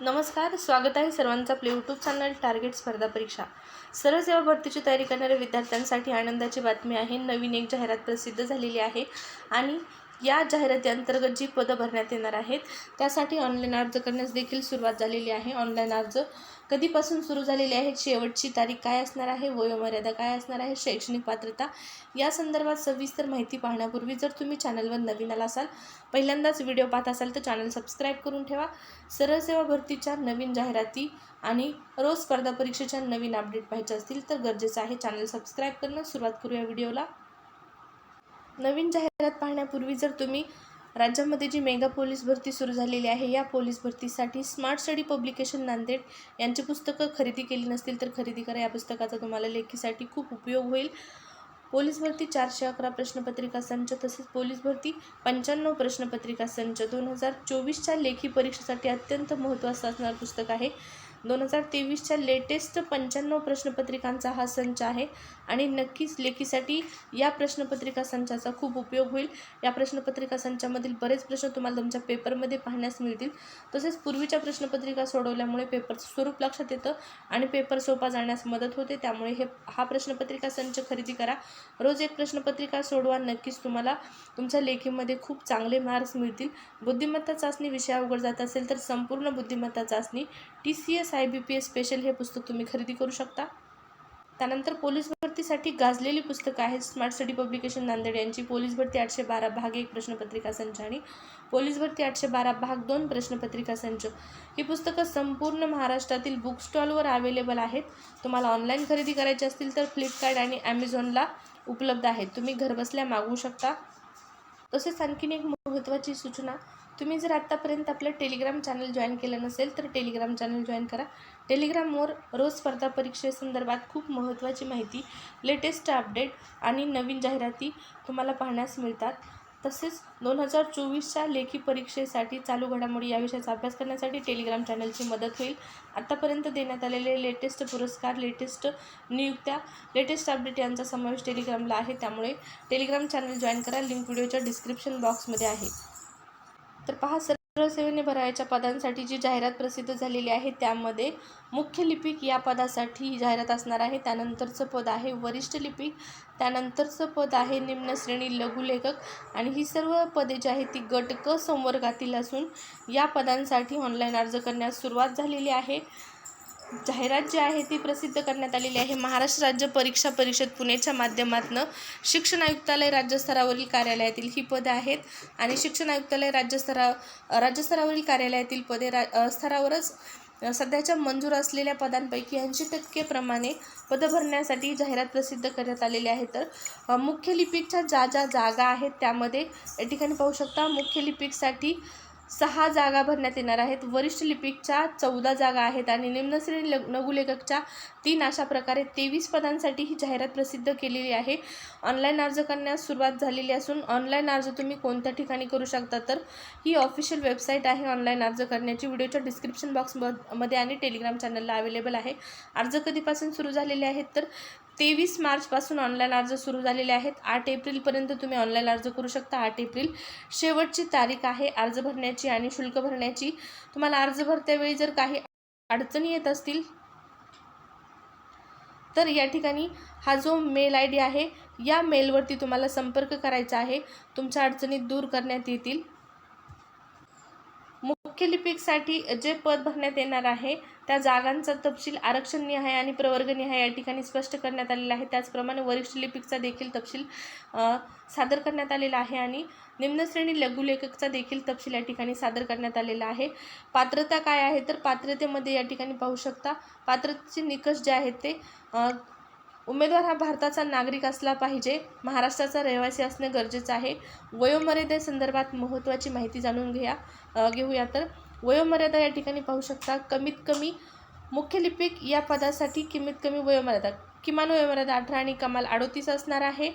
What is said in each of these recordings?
नमस्कार स्वागत आहे सर्वांचा आपले यूट्यूब चॅनल टार्गेट स्पर्धा परीक्षा. सरळ सेवा भरतीची तयारी करणाऱ्या विद्यार्थ्यांसाठी आनंदाची बातमी आहे. नवीन एक जाहिरात प्रसिद्ध झालेली आहे. आणि या जाहिरातीअंतर्गत जी पदं भरण्यात येणार आहेत त्यासाठी ऑनलाईन अर्ज करण्यास देखील सुरुवात झालेली आहे. ऑनलाईन अर्ज कधीपासून सुरू झालेली आहे शेवटची तारीख काय असणार आहे वयोमर्यादा काय असणार आहे शैक्षणिक पात्रता या संदर्भात सविस्तर माहिती पाहण्यापूर्वी जर तुम्ही चॅनलवर नवीन आला असाल पहिल्यांदाच व्हिडिओ पाहत असाल तर चॅनल सबस्क्राईब करून ठेवा. सरळ सेवा भरतीच्या नवीन जाहिराती आणि रोज स्पर्धा परीक्षेच्या नवीन अपडेट पाहिजे असतील तर गरजेचं आहे चॅनल सबस्क्राईब करणं. सुरुवात करूया व्हिडिओला. नवीन जाहिरात पाहण्यापूर्वी जर तुम्ही राज्यामध्ये जी मेगा पोलीस भरती सुरू झालेली आहे या पोलीस भरतीसाठी स्मार्ट स्टडी पब्लिकेशन नांदेड यांची पुस्तकं खरेदी केली नसतील तर खरेदी करा. या पुस्तकाचा तुम्हाला लेखीसाठी खूप उपयोग होईल. पोलीस भरती चारशे अकरा प्रश्नपत्रिका संच तसेच पोलीस भरती पंच्याण्णव प्रश्नपत्रिका संच दोन हजार चोवीसच्या लेखी परीक्षेसाठी अत्यंत महत्त्वाचं असणारं पुस्तक आहे. दोन हजार तेवीसच्या लेटेस्ट पंच्याण्णव प्रश्नपत्रिकांचा हा संच आहे आणि नक्कीच लेखीसाठी या प्रश्नपत्रिका संचाचा खूप उपयोग होईल. या प्रश्नपत्रिका संचामधील बरेच प्रश्न तुम्हाला तुमच्या पेपरमध्ये पाहण्यास मिळतील. तसेच पूर्वीच्या प्रश्नपत्रिका सोडवल्यामुळे पेपरचं स्वरूप लक्षात येतं आणि पेपर सोपा जाण्यास मदत होते. त्यामुळे हे हा प्रश्नपत्रिका संच खरेदी करा. रोज एक प्रश्नपत्रिका सोडवा. नक्कीच तुम्हाला तुमच्या लेखीमध्ये खूप चांगले मार्क्स मिळतील. बुद्धिमत्ता चाचणी विषय अवघड जात असेल तर संपूर्ण बुद्धिमत्ता चाचणी T C S I B P S special हे पुस्तक तुम्ही खरेदी करू शकता. त्यानंतर पोलीस भरतीसाठी गाजलेली पुस्तकं आहेत. स्मार्ट स्टडी पब्लिकेशन नांदेड यांची. पोलीस भरती आठशे बारा भाग एक प्रश्नपत्रिका संच आणि पोलीस भरती आठशे बारा भाग दोन प्रश्नपत्रिका संच. ही पुस्तकं संपूर्ण महाराष्ट्रातील बुक स्टॉलवर अवेलेबल आहेत. तुम्हाला ऑनलाईन खरेदी करायची असतील तर फ्लिपकार्ट आणि ॲमेझॉनला उपलब्ध आहेत. तुम्ही घरबसल्या मागवू शकता. तसेच आणखीन एक महत्त्वाची सूचना तुम्ही जर आत्तापर्यंत आपलं टेलिग्राम चॅनल जॉईन केलं नसेल तर टेलिग्राम चॅनल जॉईन करा. टेलिग्रामवर रोज स्पर्धा परीक्षेसंदर्भात खूप महत्त्वाची माहिती लेटेस्ट अपडेट आणि नवीन जाहिराती तुम्हाला पाहण्यास मिळतात. तसेच दोन हजार चोवीसच्या लेखी परीक्षेसाठी चालू घडामोडी या विषयाचा अभ्यास करण्यासाठी टेलिग्राम चॅनलची मदत होईल. आत्तापर्यंत देण्यात आलेले लेटेस्ट पुरस्कार लेटेस्ट नियुक्त्या लेटेस्ट अपडेट यांचा समावेश टेलिग्रामला आहे. त्यामुळे टेलिग्राम चॅनल जॉईन करा. लिंक व्हिडिओच्या डिस्क्रिप्शन बॉक्समध्ये आहे. तर पहा सरळसेवेने भरायच्या पदांसाठी जी जाहिरात प्रसिद्ध झालेली आहे त्यामध्ये मुख्य लिपिक या पदासाठी ही जाहिरात असणार आहे. त्यानंतरचं पद आहे वरिष्ठ लिपिक. त्यानंतरचं पद आहे निम्न श्रेणी लघुलेखक. आणि ही सर्व पदे जी आहेत ती गट क संवर्गातील असून या पदांसाठी ऑनलाईन अर्ज करण्यास सुरुवात झालेली आहे. जाहिरात जी आहे ती प्रसिद्ध करण्यात आलेली आहे. महाराष्ट्र राज्य परीक्षा परिषद पुणेच्या माध्यमातून शिक्षण आयुक्तालय राज्यस्तरावरील कार्यालयातील ही पदे आहेत आणि शिक्षण आयुक्तालय राज्यस्तरा राज्यस्तरावरील कार्यालयातील पदे रा स्तरावरच सध्याच्या मंजूर असलेल्या पदांपैकी ऐंशी टक्के प्रमाणे भरण्यासाठी जाहिरात प्रसिद्ध करण्यात आलेली आहे. तर मुख्य लिपिकच्या ज्या ज्या जागा आहेत त्यामध्ये या ठिकाणी पाहू शकता. मुख्य लिपिकसाठी सहा जागा भरण्यात येणार आहेत. वरिष्ठ लिपिकच्या चौदा जागा आहेत आणि निम्नश्रेणी लघुलेखकच्या तीन अशा प्रकारे तेवीस पदांसाठी ही जाहिरात प्रसिद्ध केलेली आहे. ऑनलाईन अर्ज करण्यास सुरुवात झालेली असून ऑनलाईन अर्ज तुम्ही कोणत्या ठिकाणी करू शकता तर ही ऑफिशियल वेबसाईट आहे ऑनलाईन अर्ज करण्याची. व्हिडिओच्या डिस्क्रिप्शन बॉक्समध्ये आणि टेलिग्राम चॅनलला अवेलेबल आहे. अर्ज कधीपासून सुरू झालेले आहेत तर तेवीस मार्चपासून ऑनलाईन अर्ज सुरू झालेले आहेत. आठ एप्रिलपर्यंत तुम्ही ऑनलाईन अर्ज करू शकता. आठ एप्रिल शेवटची तारीख आहे. अर्ज भरण्याची आणि शुल्क भरण्याची. तुम्हाला अर्ज भरत्यावेळी जर काही अडचणी येत असतील तर या ठिकाणी हा जो मेल आय डी आहे या मेलवरती तुम्हाला संपर्क करायचा आहे. तुमच्या अडचणी दूर करण्यात येतील. मुख्य लिपिकसाठी जे पद भरण्यात येणार आहे त्या जागांचा तपशील आरक्षणनिहाय आणि प्रवर्गनिहाय या ठिकाणी स्पष्ट करण्यात आलेला आहे. त्याचप्रमाणे वरिष्ठ लिपिकचा देखील तपशील सादर करण्यात आलेला आहे आणि निम्नश्रेणी लघुलेखकचा देखील तपशील या ठिकाणी सादर करण्यात आलेला आहे. पात्रता काय आहे तर पात्रतेमध्ये या ठिकाणी पाहू शकता. पात्रतेचे निकष जे आहेत ते उमेदवार हा भारताचा नागरिक असला पाहिजे. महाराष्ट्राचा रहिवासी असणे गरजेचं आहे. वयोमर्यादेसंदर्भात महत्त्वाची माहिती जाणून घ्या घेऊया तर. वयोमर्यादा या ठिकाणी पाहू शकता. कमीत कमी मुख्य लिपिक या पदासाठी कमीत कमी वयोमर्यादा किमान वयोमर्यादा अठरा आणि कमाल अडोतीस असणार आहे.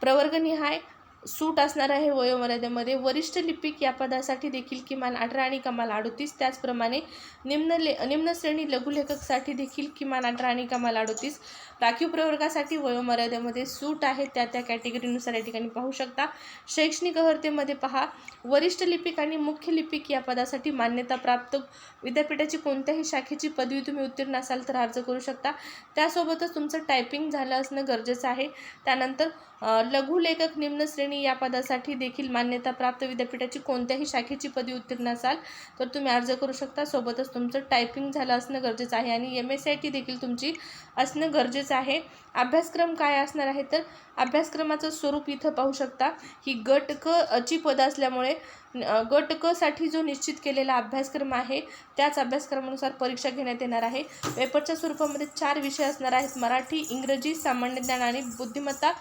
प्रवर्गनिहाय सूट असणार आहे वयोमर्यादेमध्ये. वरिष्ठ लिपिक या पदासाठी देखील किमान अठरा आणि कमाल अडोतीस. त्याचप्रमाणे निम्न ले निम्न श्रेणी लघुलेखकसाठी देखील किमान अठरा आणि कमाल अडोतीस. राखीव प्रवर्गासाठी वयोमर्यादेमध्ये सूट आहे. त्या त्या कॅटेगरीनुसार या ठिकाणी पाहू शकता. शैक्षणिक अर्हतेमध्ये पहा. वरिष्ठ लिपिक आणि मुख्य लिपिक या पदासाठी मान्यता प्राप्त विद्यापीठाची कोणत्याही शाखेची पदवी तुम्ही उत्तीर्ण असाल तर अर्ज करू शकता. त्यासोबतच तुमचं टायपिंग झालं असणं गरजेचं आहे. त्यानंतर लघुलेखक निम्न श्रेणी या पदासाठी देखील मान्यता प्राप्त विद्यापीठाची कोणत्याही शाखेची पदवी उत्तीर्ण असाल तर तुम्ही अर्ज करू शकता. सोबतच तुमचं टायपिंग झालं असणं गरजेचं आहे आणि एम एस आय टी देखील तुमची असणं गरजेचं आहे. अभ्यासक्रम काय असणार आहे तर अभ्यासक्रमाचं स्वरूप इथं पाहू शकता. ही गट क ची पदं असल्यामुळे गट क साठी जो निश्चित केलेला अभ्यासक्रम आहे त्याच अभ्यासक्रमानुसार परीक्षा घेण्यात येणार आहे. पेपरच्या स्वरूपामध्ये चार विषय असणार आहेत. मराठी इंग्रजी सामान्य ज्ञान आणि बुद्धिमत्ता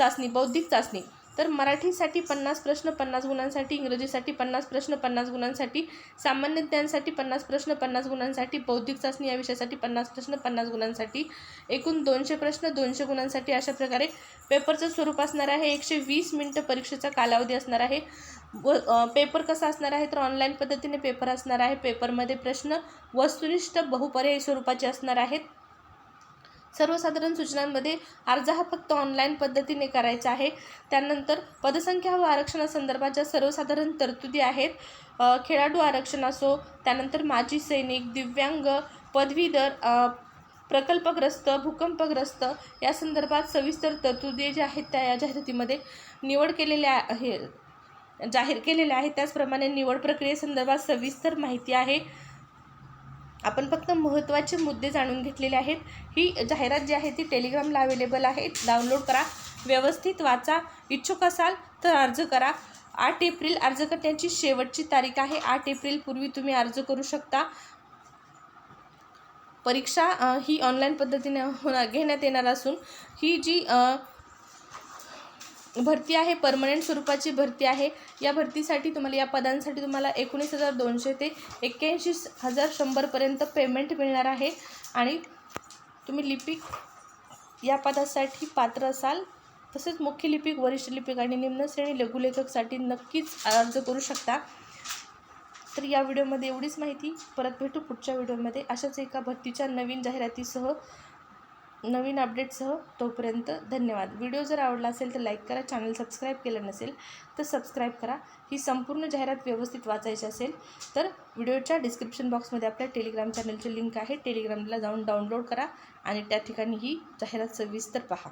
चाचणी बौद्धिक चाचणी. तर मराठीसाठी पन्नास प्रश्न पन्नास गुणांसाठी इंग्रजीसाठी पन्नास प्रश्न पन्नास गुणांसाठी सामान्य ज्ञानसाठी पन्नास प्रश्न पन्नास गुणांसाठी बौद्धिक चाचणी या विषयासाठी पन्नास प्रश्न पन्नास गुणांसाठी. एकूण दोनशे प्रश्न दोनशे गुणांसाठी अशा प्रकारे पेपरचं स्वरूप असणार आहे. एकशे वीस मिनटं परीक्षेचा कालावधी असणार आहे. व पेपर कसा असणार आहे? तर ऑनलाईन पद्धतीने पेपर असणार आहे. पेपरमध्ये प्रश्न वस्तुनिष्ठ बहुपर्यायी स्वरूपाचे असणार आहेत. सर्वसाधारण सूचनांमध्ये अर्ज हा फक्त ऑनलाईन पद्धतीने करायचा आहे. त्यानंतर पदसंख्या व आरक्षणासंदर्भात ज्या सर्वसाधारण तरतुदी आहेत. खेळाडू आरक्षण असो त्यानंतर माजी सैनिक दिव्यांग पदवीधर प्रकल्पग्रस्त भूकंपग्रस्त या संदर्भात सविस्तर तरतुदी ज्या आहेत त्या या जाहिरातीमध्ये निवड केलेल्या आहे. जाहीर केलेल्या आहेत. त्याचप्रमाणे निवड प्रक्रियेसंदर्भात सविस्तर माहिती आहे. आपण फक्त महत्त्वाचे मुद्दे जाणून घेतलेले आहेत. ही जाहिरात जी आहे ती टेलिग्रामला अवेलेबल आहे. डाउनलोड करा व्यवस्थित वाचा इच्छुक असाल तर अर्ज करा. आठ एप्रिल अर्ज करण्याची शेवटची तारीख आहे. आठ एप्रिलपूर्वी तुम्ही अर्ज करू शकता. परीक्षा ही ऑनलाईन पद्धतीने होणार घेण्यात येणार असून ही जी भरती आहे परमनंट स्वरूपाची भरती आहे. या भरतीसाठी तुम्हाला या पदांसाठी तुम्हाला एकोणीस हजार दोनशे ते एक्क्याऐंशी हजार शंभरपर्यंत पेमेंट मिळणार आहे. आणि तुम्ही लिपिक या पदासाठी पात्र असाल. तसेच मुख्य लिपिक वरिष्ठ लिपिक आणि निम्नश्रेणी लघुलेखकसाठी नक्कीच अर्ज करू शकता. तर या व्हिडिओमध्ये एवढीच माहिती. परत भेटू पुढच्या व्हिडिओमध्ये. अशाच एका भरतीच्या नवीन जाहिरातीसह नवीन अपडेटसह तोपर्यंत धन्यवाद. व्हिडिओ जर आवडला असेल तर लाईक करा चॅनल सबस्क्राईब केलं नसेल तर सबस्क्राईब करा. ही संपूर्ण जाहिरात व्यवस्थित वाचायची असेल तर व्हिडिओच्या डिस्क्रिप्शन बॉक्समध्ये आपल्या टेलिग्राम चॅनलची लिंक आहे. टेलिग्रामला जाऊन डाउनलोड करा आणि त्या ठिकाणी ही जाहिरात सविस्तर पहा.